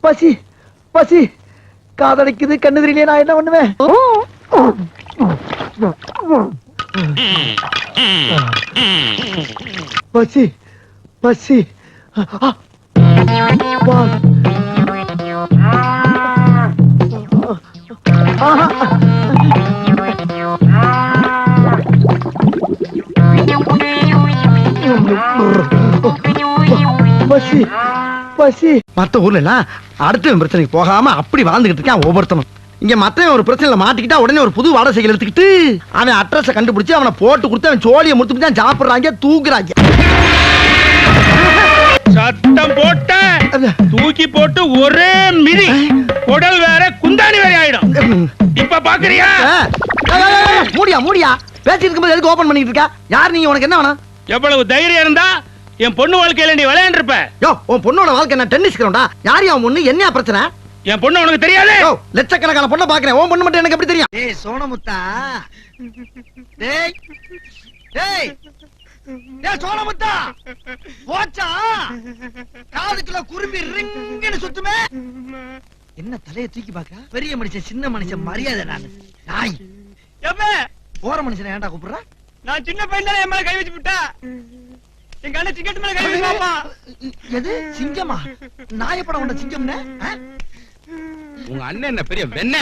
பசி பசி. காதடிக்குது கண்ணு தெரியலையே நான் என்ன பண்ணுவேன்? பசி பசி! பசி. பசி. மத்த ஊர்ல எல்லாம் அடுத்த பிரச்சனைக்கு போகாம அப்படி வாழ்ந்துகிட்டு இருக்கான் ஒவ்வொருத்தனும். இங்க மத்தவன் ஒரு பிரச்சனையில மாட்டிக்கிட்டா உடனே ஒரு புது வாடகை சைக்கிள் எடுத்துக்கிட்டு அவன் அட்ரஸ கண்டுபிடிச்சு அவனை போட்டு கொடுத்து அவன் சோழியை முடித்து தான் சாப்பிடுறாங்க தூக்குறாங்க சத்தம் போட்ட தூக்கி போட்டு ஒரே மிதி. உடல் வேற குந்தாணி வேற ஆயிடும். இப்ப பாக்குறியா? மூடியா மூடியா. பேசிட்டு இருக்கும்போது எதுக்கு ஓபன் பண்ணிட்டு இருக்கா? யார் நீங்க உனக்கு என்ன வேணும்? எவ்வளவு தைரியம் இருந்தா என் பொண்ணு வாழ்க்கையில நீ விளையாண்டுருப்ப. யோ உன் பொண்ணோட வாழ்க்கை என்ன டென்னிஸ் கிரவுண்டா யார் அவன் பொண்ணு என்ன பிரச்சனை? என் பொண்ணு உனக்கு தெரியாது. யோ லட்சக்கணக்கான பொண்ணை பாக்குறேன் உன் பொண்ணு மட்டும் எனக்கு எப்படி தெரியும்? டேய் சோனமுத்தா டேய் டேய் டேய் சோனமுத்தா போச்சா? காதுக்குள்ள குரும்பி ரிங்குன்னு சுத்துமே. என்ன தலைய தூக்கி பாக்க பெரிய மனுஷன் சின்ன மனுஷன் மரியாதை நான். நாய். போற மனுஷனை ஏன்டா கூப்பிடுற? நான் சின்ன பையன் தானே என் மேல கை வச்சு விட்டா எங்க அண்ணன் டிக்கெட் மேல கை எது? சிங்கமா? நாயப்படம் கொண்ட சிங்கம்னு ஆ? உங்க அண்ணன் என்ன பெரிய வெண்ண